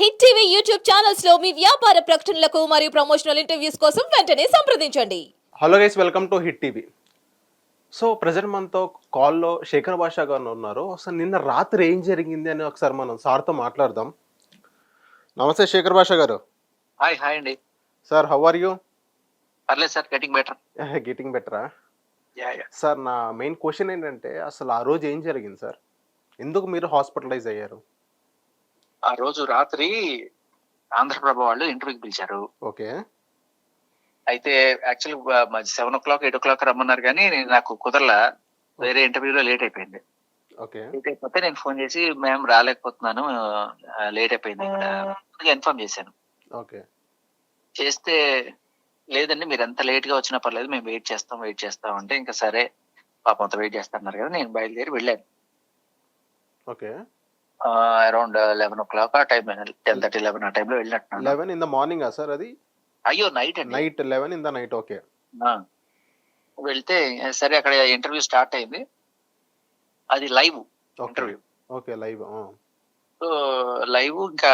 Hit TV YouTube ఛానల్స్లో మీ వ్యాపార ప్రకటనలకు మరియు ప్రమోషనల్ ఇంటర్వ్యూస్ కోసం వెంటనే సంప్రదించండి. Hello guys welcome to Hit TV. So present మనతో కాల్లో శేఖర్ భాషా గారు ఉన్నారు. అసలు నిన్న రాత్రి ఏం జరిగింది అని ఒకసారి మనం సార్తో మాట్లాడదాం. నమస్తే శేఖర్ భాషా గారు. హాయ్ హాయ్ అండి. సార్ హౌ ఆర్ యూ పర్లేదు సార్ గెటింగ్ బెటర్ గెటింగ్ బెటరా యా యా సార్ నా మెయిన్ క్వశ్చన్ ఏంటంటే అసలు ఆ రోజు ఏం జరిగింది సార్? ఎందుకు మీరు హాస్పిటలైజ్ అయ్యారు? ఆ రోజు రాత్రి ఆంధ్రప్రభ వాళ్ళు ఇంటర్వ్యూకి పిలిచారు. ఓకే. అయితే actual seven o'clock eight o'clock రమ్మన్నారు కానీ నాకు కుదరలా. వేరే ఇంటర్వ్యూలో లేట్ అయిపోయింది. ఓకే. లేట్ అయిపోతే నేను ఫోన్ చేసి మేము రాలేకపోతున్నాను లేట్ అయిపోయింది ఇక్కడ. ఇన్ఫార్మ్ చేశాను. ఓకే. చేస్తే లేదండి మీరు ఎంత లేట్గా వచ్చినా పర్లేదు మేము వెయిట్ చేస్తాం వెయిట్ చేస్తాం అంటే ఇంకా సరే పాపం అంత వెయిట్ చేస్తున్నారు కదా నేను బయలుదేరి వెళ్ళాను. Okay. Around eleven o'clock ఆ టైం టెన్ థర్టీ లెవెన్ ఆ టైంలో వెళ్ళినట్టున్నాను. Eleven in the morning sir అది? అయ్యో నైట్ అండి. Night eleven in the night okay. వెళ్తే సరే అక్కడ ఇంటర్వ్యూ స్టార్ట్ అయింది. అది live interview okay live so live ఇంకా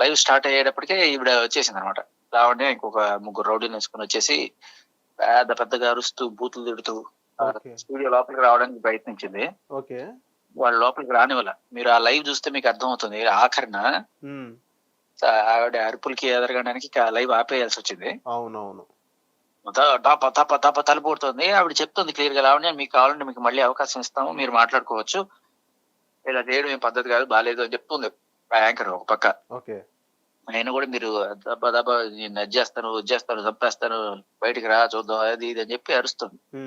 లైవ్ స్టార్ట్ అయ్యేటప్పటికే ఈవిడ వచ్చేసింది అనమాట రావడే ఇంకొక ముగ్గురు రౌడీని వేసుకుని వచ్చేసి పెద్ద పెద్దగా అరుస్తూ బూతులు తిడుతూ స్టూడియో లోపలికి రావడానికి ప్రయత్నించింది. ఓకే వాళ్ళ లోపలికి రానివ్వాల. మీరు ఆ లైవ్ చూస్తే మీకు అర్థం అవుతుంది ఆఖరిన ఆవిడ అరుపులకి ఎదరగడానికి లైవ్ ఆపేయాల్సి వచ్చింది. అవునవును. త- తప తప తప తలుపుడుతుంది ఆవిడ చెప్తుంది క్లియర్గా లావణ్య మీకు కావాలంటే మీకు మళ్ళీ అవకాశం ఇస్తాము. మీరు మాట్లాడుకోవచ్చు. ఇలా చేయడం ఏం పద్ధతి కాదు బాగాలేదు అని చెప్తుంది యాంకర్ ఒక పక్క. ఓకే. నేను కూడా మీరు దబ్బ దబ్బ నేను చేస్తాను చేస్తాను చంపేస్తాను బయటికి రా చూద్దాం అది ఇది అని చెప్పి అరుస్తుంది.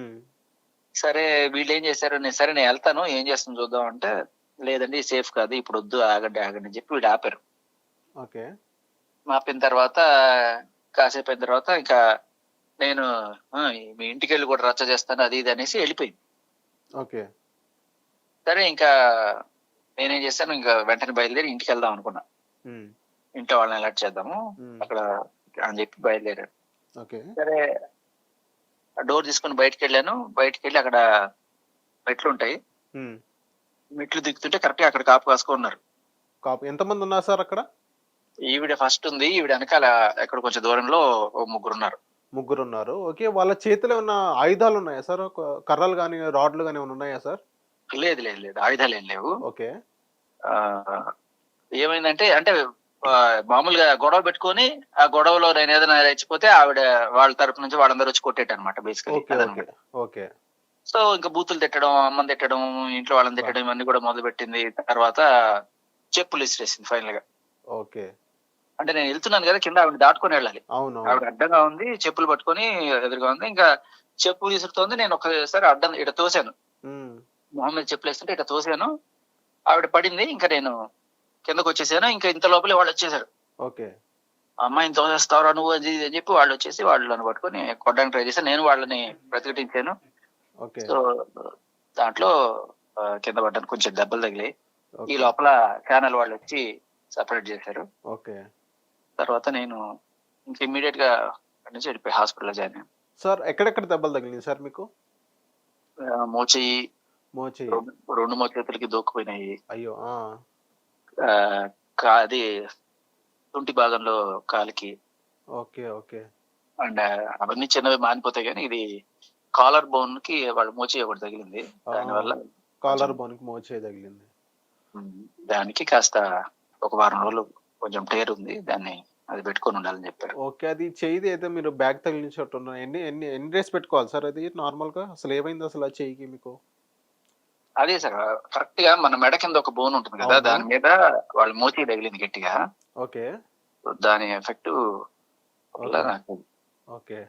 సరే వీళ్ళు ఏం చేశారు? నేను సరే నేను వెళ్తాను. ఏం చేస్తాను చూద్దాం అంటే లేదండి సేఫ్ కాదు ఇప్పుడు వద్దు ఆగండి ఆగండి అని చెప్పి వీళ్ళు ఆపారు. ఓకే. ఆపిన తర్వాత కాసేపు అయిన తర్వాత ఇంకా నేను "ఆ, మీ ఇంటికి వెళ్ళి కూడా రచ్చ చేస్తాను అది ఇది అనేసి వెళ్ళిపోయింది. ఓకే. సరే ఇంకా నేనేం చేస్తాను ఇంకా వెంటనే బయలుదేరి ఇంటికి వెళ్దాం అనుకున్నా. ఇంట్లో వాళ్ళని అలర్ట్ చేద్దాము. అక్కడ అని చెప్పి బయలుదేరాను. ఓకే. సరే డోర్ తీసుకుని బయటకు వెళ్ళాను బయటకు వెళ్ళి అక్కడ మెట్లు ఉంటాయి. మెట్లు దిగుతుంటే కరెక్ట్గా అక్కడ కాపు కాసుకున్నారు కాపు. ఎంతమంది ఉన్నారు సార్ అక్కడ? ఈవిడ ఫస్ట్ ఉంది. ఈవిడ వెనకాల ఎక్కడ కొంచెం దూరంలో ముగ్గురు ఉన్నారు. ముగ్గురు ఉన్నారు ఓకే. వాళ్ళ చేతిలో ఉన్న ఆయుధాలు ఉన్నాయా సార్? కర్రలు కానీ రాడ్లు కానీ ఉన్నాయా సార్? లేదు లేదు లేదు. ఆయుధాలు ఏం లేవు. ఓకే. ఏమైందంటే అంటే మామూలుగా గొడవ పెట్టుకొని ఆ గొడవలో నేను ఏదైనా రెచ్చిపోతే ఆవిడ వాళ్ళ తరపు నుంచి వాళ్ళందరూ వచ్చి కొట్టేట అనమాట ఓకే బేసికలీ ఓకే. సో ఇంకా బూతులు తిట్టడం అమ్మని తిట్టడం ఇంట్లో వాళ్ళని తిట్టడం ఇవన్నీ కూడా మొదలు పెట్టింది తర్వాత చెప్పులు ఇసిరేసింది ఫైనల్గా ఓకే. అంటే నేను వెళ్తున్నాను కదా కింద ఆవిడ దాటుకొని వెళ్ళాలి. అవును ఆవిడ అడ్డంగా ఉంది చెప్పులు పట్టుకొని ఎదురుగా ఉంది. ఇంకా చెప్పులు విసురుతోంది నేను ఒకసారి అడ్డం ఇట తోసాను. మ్మ్. మొహమ్మద్ చెప్పులు వేస్తుంటే ఇట తోసాను. ఆవిడ పడింది ఇంకా నేను కిందకు వచ్చేసాను ఇంకా ఇంత లోపలే వాళ్ళు వచ్చేసారు ఓకే అమ్మాయిని తోసేస్తావరా నువ్వు అది అని చెప్పి వాళ్ళు వచ్చేసి వాళ్ళని పట్టుకొని కొట్టడానికి ట్రై చేశాను. నేను వాళ్ళని ప్రతిఘటించాను. సో దాంట్లో కింద పడ్డానికి కొంచెం దెబ్బలు తగిలి ఈ లోపల ఛానల్ వాళ్ళు వచ్చి సపరేట్ చేశారు. ఓకే. తర్వాత నేను ఇంక ఇమీడియట్గా అక్కడి నుంచి వెళ్ళిపోయి హాస్పిటల్లో జాయిన్ అయ్యాను. సార్ ఎక్కడెక్కడ దెబ్బలు తగిలింది సార్ మీకు? మోచేయి మోచి రెండు- మోచేతులకి దూక్కుపోయినాయి. అయ్యో అది తుంటి భాగంలో కాలికి. Okay okay. అండ్ అవన్నీ చిన్నవి మానిపోతాయి కానీ ఇది కాలర్ బోన్కి వాళ్ళ మోచి ఒకటి తగిలింది. దానివల్ల కాలర్ బోన్కి మోచే తగిలింది. దానికి కాస్త ఒక వారం రోజులు కొంచెం టేర్ ఉంది. దాన్ని అది పెట్టుకొని ఉండాలని చెప్పారు. ఓకే అది చేయిది అయితే మీరు బ్యాగ్ తగిలించినట్టు ఉన్నారు ఎన్ని ఎన్ని ఎన్ని డేస్ పెట్టుకోవాలి సార్ అది నార్మల్గా అసలు ఏమైంది అసలు ఆ చెయ్యికి మీకు? అదే సార్ కరెక్ట్గా మన మెడ కింద ఒక బోన్ ఉంటుంది కదా. దాని మీద వాళ్ళ మోచి తగిలింది గట్టిగా. ఓకే. దాని ఎఫెక్ట్ వల్ల ఓకే. నాకు ఓకే.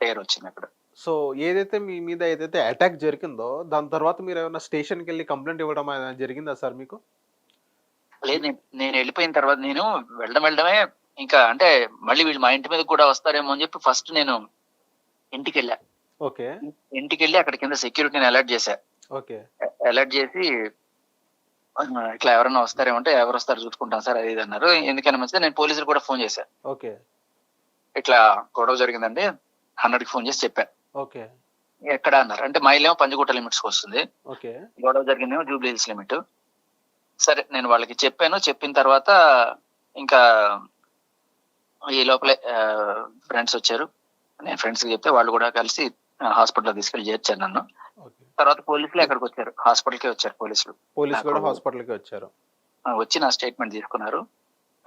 టేర్ వచ్చింది అక్కడ. సో ఏదైతే మీ మీద ఏదైతే అటాక్ జరిగిందో దాని తర్వాత మీరు ఏమైనా స్టేషన్కి వెళ్ళి కంప్లైంట్ ఇవ్వడం జరిగిందా సార్ మీకు? లేదు నేను- వెళ్ళిపోయిన తర్వాత నేను వెళ్ళడం వెళ్ళడమే ఇంకా అంటే మళ్ళీ వీళ్ళు మా ఇంటి మీద కూడా వస్తారేమో అని చెప్పి ఫస్ట్ నేను ఇంటికి వెళ్ళా. ఓకే. ఇంటికి వెళ్ళి అక్కడ కింద సెక్యూరిటీని అలర్ట్ చేశా. అలర్ట్ చేసి ఇట్లా ఎవరైనా వస్తారేమో అంటే ఎవరు వస్తారు చూసుకుంటాం సార్ అది ఇది అన్నారు. ఎందుకని మంచిది నేను పోలీసులు కూడా ఫోన్ చేశా. ఓకే. ఇట్లా గొడవ జరిగిందండి హండ్రెడ్కి ఫోన్ చేసి చెప్పా. ఓకే. ఎక్కడ అన్నారు? అంటే మా ఇల్లేమో పంజగుట్ట లిమిట్స్ వస్తుంది. ఓకే. గొడవ జరిగిందేమో జూబ్లీ హిల్స్ లిమిట్. సరే నేను వాళ్ళకి చెప్పాను. చెప్పిన తర్వాత ఇంకా ఈ లోపలే ఫ్రెండ్స్ వచ్చారు. నేను ఫ్రెండ్స్కి చెప్తే వాళ్ళు కూడా కలిసి హాస్పిటల్ తీసుకెళ్ళి చేర్చారు నన్ను. తర్వాత పోలీసులు అక్కడికి వచ్చారు. హాస్పిటల్కి వచ్చారు పోలీసులు. పోలీస్ కూడా నాకు- హాస్పిటల్కి వచ్చారు. వచ్చి నా స్టేట్మెంట్ తీసుకున్నారు.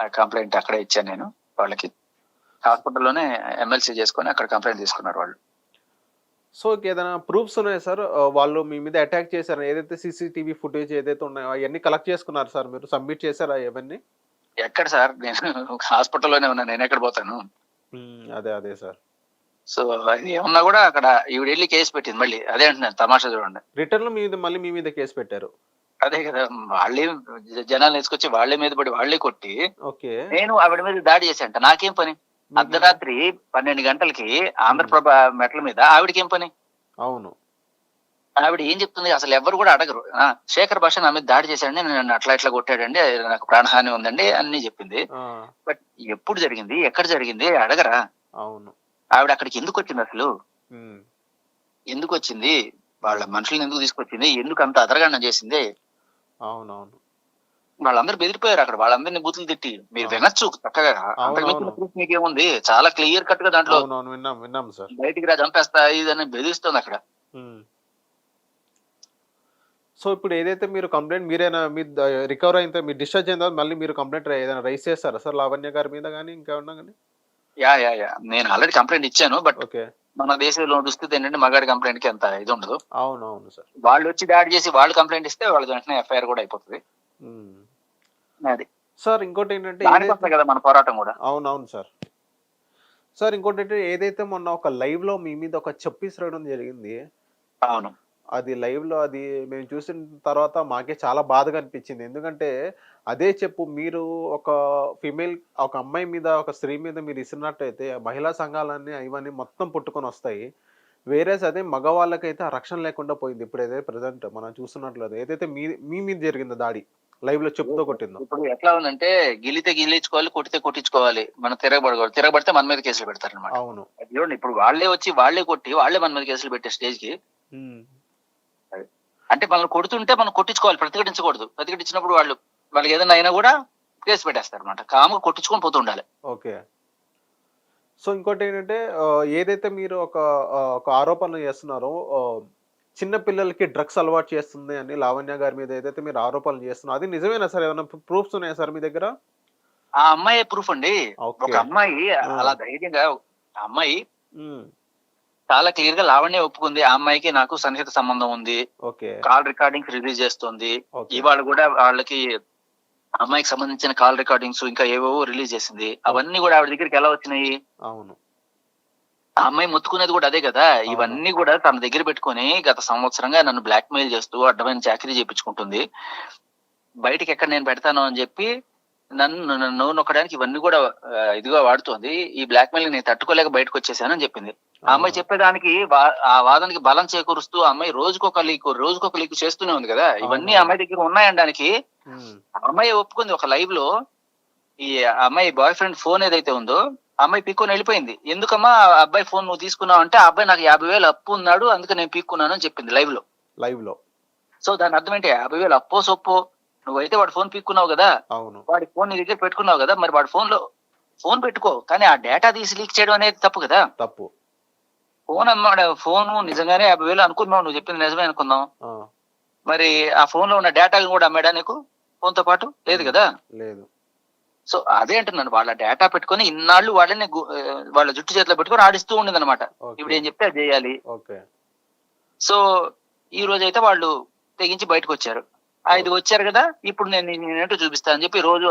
ఆ కంప్లైంట్ అక్కడే ఇచ్చాను నేను వాళ్ళకి. హాస్పిటల్లోనే ఎమ్మెల్సీ చేసుకొని అక్కడ కంప్లైంట్ తీసుకున్నారు వాళ్ళు. సో ఏదైనా ప్రూఫ్స్ ఉన్నాయి సార్? వాళ్ళు మీ మీద అటాక్ చేశారు. ఏదైతే సీసీటీవీ ఫుటేజ్ ఏదైతే ఉన్నాయో అవన్నీ కలెక్ట్ చేసుకున్నారు సార్? మీరు సబ్మిట్ చేశారా ఇవన్నీ ఎక్కడ సార్? నేను హాస్పిటల్లోనే ఉన్నా. నేను ఎక్కడ పోతాను? అదే అదే సార్. సో అది ఏమన్నా కూడా అక్కడ ఈవిడ వెళ్ళి కేసు పెట్టింది మళ్ళీ. అదే అంటున్నాను తమాషా చూడండి. రిటర్న్లో మీద మళ్ళీ మీ మీద కేసు పెట్టారు. అదే కదా వాళ్ళే జనాలు తీసుకొచ్చి వాళ్ళే మీద పడి వాళ్ళే కొట్టి ఓకే. నేను ఆవిడ మీద దాడి చేశాంట నాకేం పని? అర్ధరాత్రి పన్నెండు గంటలకి ఆంధ్రప్రభ మెట్ల మీద ఆవిడకేం పని? అవును. ఆవిడ ఏం చెప్తుంది? అసలు ఎవరు కూడా అడగరు. శేఖర్ భాష నా మీద దాడి చేశాడండి నన్ను అట్లా ఇట్లా కొట్టాడండి నాకు ప్రాణహాని ఉందండి అన్ని చెప్పింది. బట్ ఎప్పుడు జరిగింది? ఎక్కడ జరిగింది? అడగరా. అవును. ఆవిడ అక్కడికి ఎందుకు వచ్చింది అసలు? ఎందుకు వచ్చింది? వాళ్ళ మనుషుల్ని ఎందుకు తీసుకొచ్చింది? ఎందుకు అంత అదరగండం చేసింది? అవునవును. వాళ్ళందరూ బెదిరిపోయారు అక్కడ. వాళ్ళందరినీ బూతులు తిట్టి. మీరు. వినొచ్చు చక్కగా. మీకేముంది? చాలా క్లియర్ కట్గా దాంట్లో బయటికి రా చంపేస్తా ఇదని బెదిరిస్తుంది అక్కడ. సో ఇప్పుడు ఏదైతే మీరు కంప్లైంట్ మీరేనా మీ రికవర్ అయిన మీరు డిశ్చార్జ్ అయిన తర్వాత మళ్ళీ మీరు కంప్లైంట్ ఏదైనా రైస్ చేస్తారా సార్? లావణ్య గారి మీద కానీ ఇంకా ఉన్నా కానీ యా యా యా. నేను ఆల్రెడీ కంప్లైంట్ ఇచ్చాను బట్ ఓకే. మన దేశంలో దుస్థితి ఏంటంటే మగాడి కంప్లైంట్కి అంత ఇది ఉండదు. అవును అవును సార్. వాళ్ళు వచ్చి దాడి చేసి వాళ్ళు కంప్లైంట్ ఇస్తే వాళ్ళ వెంటనే ఎఫ్ఐఆర్ కూడా అయిపోతుంది. అది. సార్ ఇంకోటి ఏంటంటే కదా మన పోరాటం కూడా. అవునవును సార్. సార్ ఇంకోటి ఏంటంటే ఏదైతే మొన్న ఒక లైవ్లో మీ మీద ఒక చెప్పిసరడం జరిగింది అవును. అది లైవ్లో అది మేము చూసిన తర్వాత మాకే చాలా బాధగా అనిపించింది. ఎందుకంటే అదే చెప్పు మీరు ఒక ఫిమేల్ ఒక అమ్మాయి మీద ఒక స్త్రీ మీద మీరు ఇస్తున్నట్టయితే మహిళా సంఘాలన్నీ ఇవన్నీ మొత్తం పుట్టుకొని వస్తాయి. వేరేస్ అదే మగవాళ్ళకైతే ఆ రక్షణ లేకుండా పోయింది. ఇప్పుడు ఏదైతే ప్రజెంట్ మనం చూస్తున్నట్లేదు ఏదైతే మీ మీ మీద జరిగిందో దాడి లైవ్లో చెప్పుతో కొట్టిందో. ఇప్పుడు ఎట్లా ఉందంటే గిలితే గిలించుకోవాలి కొట్టితే కొట్టించుకోవాలి. మనం తిరగబడకూడదు. తిరగబడితే మన మీద కేసులు పెడతారనమాట అవును. చూడండి ఇప్పుడు వాళ్ళే వచ్చి వాళ్ళే కొట్టి వాళ్ళే మన మీద కేసులు పెట్టే స్టేజ్కి. అంటే మనల్ని కొడుతుంటే మనం కొట్టించుకోవాలి ప్రతిఘటించకూడదు. ప్రతిఘటించినప్పుడు వాళ్ళు వాళ్ళకి ఏదైనా అయినా కూడా కేసు పెట్టేస్తారు అనమాట కాముగా కొట్టించుకొని పోతూ ఉండాలి. ఓకే. సో ఇంకోటి ఏంటంటే ఏదైతే మీరు ఒక ఒక ఆరోపణ చేస్తున్నారో చిన్న పిల్లలకి డ్రగ్స్ అలవాటు చేస్తుంది అని లావణ్య గారి మీద ఏదైతే మీరు ఆరోపణలు చేస్తున్నారో అది నిజమేనా సార్? ఏమైనా ప్రూఫ్స్ ఉన్నాయా సార్ మీ దగ్గర? ఆ అమ్మాయి ప్రూఫ్ అండి. ఒక అమ్మాయి అలా ధైర్యంగా అమ్మాయి చాలా క్లియర్గా లావణ్య ఒప్పుకుంది. ఆ అమ్మాయికి నాకు సన్నిహిత సంబంధం ఉంది. కాల్ రికార్డింగ్స్ రిలీజ్ చేస్తుంది. ఇవాళ కూడా వాళ్ళకి అమ్మాయికి సంబంధించిన కాల్ రికార్డింగ్స్ ఇంకా ఏవేవో రిలీజ్ చేసింది. అవన్నీ కూడా ఆవిడ దగ్గరికి ఎలా వచ్చినాయి? అవును. ఆ అమ్మాయి మొత్తుకునేది కూడా అదే కదా. ఇవన్నీ కూడా తన దగ్గర పెట్టుకొని గత సంవత్సరంగా నన్ను బ్లాక్ మెయిల్ చేస్తూ అడ్డమైన చాకరీ చేయించుకుంటుంది బయటికి ఎక్కడ నేను పెడతాను అని చెప్పి నన్ను నన్ను నొక్కడానికి ఇవన్నీ కూడా ఇదిగా వాడుతోంది. ఈ బ్లాక్ మెయిల్ నేను తట్టుకోలేక బయటకు వచ్చేసానని చెప్పింది. ఆ అమ్మాయి చెప్పేదానికి ఆ వాదనకి బలం చేకూరుస్తూ అమ్మాయి రోజుకొక లీకు రోజుకొక లీకు చేస్తూనే ఉంది కదా. ఇవన్నీ అమ్మాయి దగ్గర ఉన్నాయనడానికి అమ్మాయి ఒప్పుకుంది. ఒక లైవ్లో ఈ అమ్మాయి బాయ్ ఫ్రెండ్ ఫోన్ ఏదైతే ఉందో అమ్మాయి పీక్కొని వెళ్ళిపోయింది. ఎందుకమ్మా ఆ అబ్బాయి ఫోన్ నువ్వు తీసుకున్నావు అంటే అబ్బాయి నాకు యాభై వేలు అప్పు ఉన్నాడు అందుకే నేను పీక్కున్నాను అని చెప్పింది లైవ్లో. లైవ్లో. సో దాని అర్థం ఏంటి? యాభై వేలు అప్పో సొప్పో. నువ్వైతే వాడి ఫోన్ పీక్కున్నావు కదా వాడి ఫోన్ నీ దగ్గర పెట్టుకున్నావు కదా మరి వాడి ఫోన్లో ఫోన్ పెట్టుకో. కానీ ఆ డేటా తీసి లీక్ చేయడం అనేది తప్పు కదా. తప్పు. ఫోన్ అమ్మాడు ఫోన్ నిజంగానే యాభై వేలు అనుకున్నావు నువ్వు చెప్పింది నిజమే అనుకుందాం. మరి ఆ ఫోన్లో ఉన్న డేటా కూడా అమ్మాడా నీకు? ఫోన్తో పాటు? లేదు కదా? లేదు. సో అదే అంటున్నాను వాళ్ళ డేటా పెట్టుకొని ఇన్నాళ్ళు వాళ్ళని వాళ్ళ జుట్టు చేతిలో పెట్టుకొని ఆడిస్తూ ఉండింది అనమాట ఇప్పుడు ఏం చెప్తే అది చేయాలి. సో ఈ రోజు అయితే వాళ్ళు తెగించి బయటకు వచ్చారు ఇది వచ్చారు కదా ఇప్పుడు నేను నేనేంటో చూపిస్తా అని చెప్పి రోజు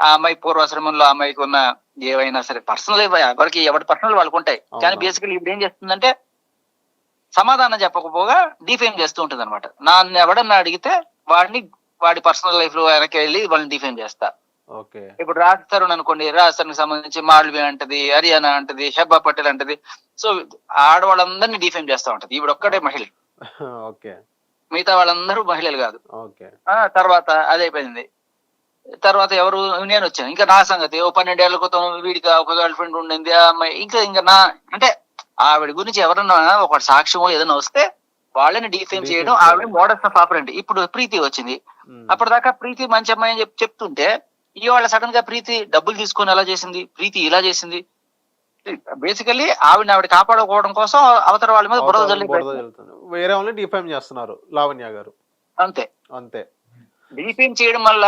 ఆ అమ్మాయి పూర్వాశ్రమంలో ఆ అమ్మాయికి ఉన్న ఏవైనా సరే పర్సనల్ ఎవరికి ఎవరి పర్సనల్ వాళ్ళకు ఉంటాయి. కానీ. బేసికలీ ఇప్పుడు ఏం చేస్తుందంటే సమాధానం చెప్పకపోగా డిఫేమ్ చేస్తూ ఉంటుంది అనమాట నన్ను ఎవడన్నా అడిగితే వాడిని వాడి పర్సనల్ లైఫ్లో వెనక్కి వెళ్ళి వాళ్ళని డిఫేమ్ చేస్తా. ఇప్పుడు రాజస్థాన్ అనుకోండి రాజస్థాన్ సంబంధించి మాల్వి అంటది హర్యానా అంటది హెబ్బా పటేల్ అంటది. సో ఆడవాళ్ళందరినీ డిఫేమ్ చేస్తా ఉంటది. ఈవిడ ఒక్కడే మహిళ. ఓకే. మిగతా వాళ్ళందరూ మహిళలు కాదు. తర్వాత అదే అయిపోయింది తర్వాత ఎవరు నేను వచ్చాను. ఇంకా నా సంగతి. ఓ పన్నెండేళ్ళ క్రితం వీడికి ఒక గర్ల్ ఫ్రెండ్ ఉండింది. ఆ అమ్మాయి ఇంకా ఇంకా నా అంటే ఆవిడ గురించి ఎవరన్నా ఒక సాక్ష్యమో ఏదైనా వస్తే వాళ్ళని డిఫేమ్ చేయడం ఆవిడ. మోడల్స్ ఆఫ్ ఆపరెంట్ ఇప్పుడు ప్రీతి వచ్చింది. అప్పటిదాకా ప్రీతి మంచి అమ్మాయి అని చెప్పి చెప్తుంటే ఇవాళ సడన్గా ప్రీతి డబ్బులు తీసుకొని ఎలా చేసింది? ప్రీతి ఇలా చేసింది. బేసికల్లీ ఆవిడ ఆవిడ కాపాడుకోవడం కోసం అవతల వాళ్ళ మీద బురద జల్లి. వేరే వాళ్ళని డిఫైమ్ చేస్తున్నారు లావణ్య గారు. అంతే. అంతే. డీపీఎం చేయడం వల్ల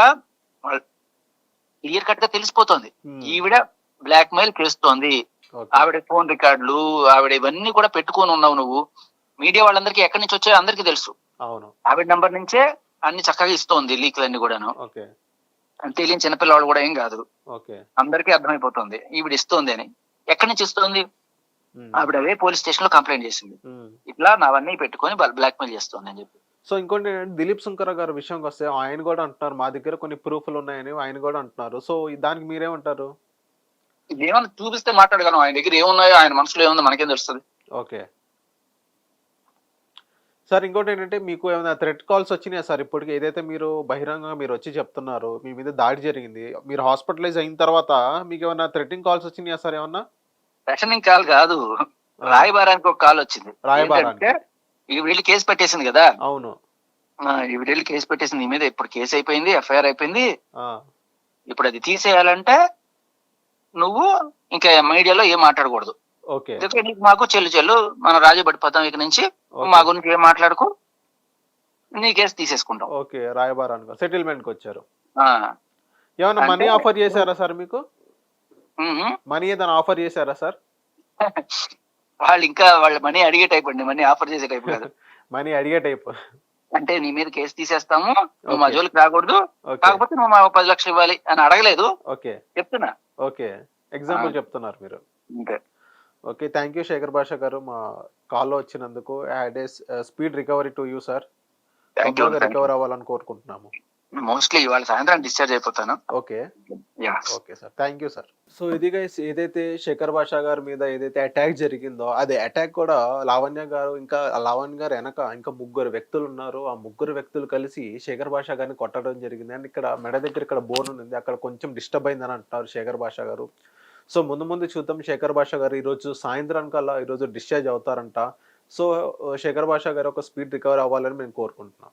క్లియర్ కట్గా తెలిసిపోతుంది. ఈవిడ బ్లాక్ మెయిల్ చేస్తోంది. ఆవిడ ఫోన్ రికార్డులు ఆవిడ ఇవన్నీ కూడా పెట్టుకొని ఉన్నావు నువ్వు. మీడియా వాళ్ళందరికీ ఎక్కడి నుంచి వచ్చాయో అందరికీ తెలుసు. అవును. ఆవిడ నంబర్ నుంచే అన్ని చక్కగా ఇస్తోంది లీక్లన్నీ కూడాను. తెలియని చిన్నపిల్లవాళ్ళు కూడా ఏం కాదు. అందరికీ అర్థమైపోతుంది. ఈవిడ ఇస్తోంది అని. ఎక్కడి నుంచి ఇస్తోంది. ఆవిడ అవే పోలీస్ స్టేషన్లో కంప్లైంట్ చేసింది. ఉమ్. ఇట్లా నావన్నీ పెట్టుకొని బ్లాక్ మెయిల్ చేస్తోంది అని చెప్పి. సో ఇంకోటి ఏంటంటే దిలీప్ శంకర్ గారి విషయంకి వస్తే ఆయన కూడా అంటున్నారు మా దగ్గర కొన్ని ప్రూఫ్లు ఉన్నాయని ఆయన కూడా అంటున్నారు. సో దానికి మీరేమంటారు? ఇదేమన్నా చూపిస్తే మాట్లాడగలం ఆయన దగ్గర ఏమున్నాయో ఆయన మనసులో ఏముందో మనకేం తెలుస్తుంది. ఓకే. సార్ ఇంకోటి ఏంటంటే మీకు ఏమైనా థ్రెట్ కాల్స్ వచ్చినాయా సార్? ఇప్పటికి ఏదైతే మీరు బహిరంగంగా మీరు వచ్చి చెప్తున్నారు మీ మీద దాడి జరిగింది మీరు హాస్పిటలైజ్ అయిన తర్వాత మీకు ఏమైనా థ్రెటింగ్ కాల్స్ వచ్చినాయా సార్ ఏమన్నా? రేషనింగ్ కాల్ కాదు. రాయబారానికి ఒక కాల్ వచ్చింది. రాయబారానికి. వెళ్ళి కేసు పెట్టేసింది కదా. అవును. ఈవిడ వెళ్ళి కేసు పెట్టేసింది నీ మీద. ఇప్పుడు కేసు అయిపోయింది ఎఫ్ఐఆర్ అయిపోయింది. ఇప్పుడు అది తీసేయాలంటే నువ్వు ఇంకా మీడియాలో ఏం మాట్లాడకూడదు. నీకు మాకు చెల్లు చెల్లు. మన రాజబడి పదం ఇక నుంచి. మా గురించి ఏం మాట్లాడుకో. నీ కేసు తీసేసుకుంటాం. ఓకే రాయబారానికి. సెటిల్మెంట్కి వచ్చారు ఆ, ఏమైనా మనీ ఆఫర్ చేశారా సార్ మీకు. మనీ ఏదైనా ఆఫర్ చేశారా సార్? వాళ్ళు ఇంకా వాళ్ళ మనీ అడిగే టైప్ అండి మనీ ఆఫర్ చేసే టైప్ కాదు. మనీ అడిగే టైప్. అంటే నీ మీద కేసు తీసేస్తాము నువ్వు మా. జోలికి రాకూడదు కాకపోతే నువ్వు మా పది లక్షలు ఇవ్వాలి అని అడగలేదు. ఓకే. చెప్తున్నా. ఓకే. ఎగ్జాంపుల్. చెప్తున్నారు మీరు. అంతే. ఓకే థ్యాంక్ యూ శేఖర్ భాష గారు మా కాల్లో వచ్చినందుకు. Had a speed recovery to you sir recover అవ్వాలని కోరుకుంటున్నాము. మోస్ట్లీ ఇవాళ సాయంత్రం డిశ్చార్జ్ అయిపోతాను. Okay. Okay sir. Thank you sir so ఇది గైస్ ఏదైతే శేఖర్ భాష గారి మీద ఏదైతే అటాక్ జరిగిందో అది అటాక్ కూడా లావణ్య గారు ఇంకా లావణ్య గారు వెనక ఇంకా ముగ్గురు వ్యక్తులు ఉన్నారు. ఆ ముగ్గురు వ్యక్తులు కలిసి శేఖర్ భాష గారిని కొట్టడం జరిగింది. అండ్ ఇక్కడ మెడ దగ్గర ఇక్కడ బోన్ ఉంది. అక్కడ కొంచెం డిస్టర్బ్ అయిందని అంటున్నారు శేఖర్ భాష గారు. సో ముందు ముందు చూద్దాం శేఖర్ భాష గారు ఈరోజు సాయంత్రం కల్లా ఈరోజు డిశ్చార్జ్ అవుతారంట. సో శేఖర్ భాష గారు ఒక స్పీడ్ రికవర్ అవ్వాలని మేము కోరుకుంటున్నాం.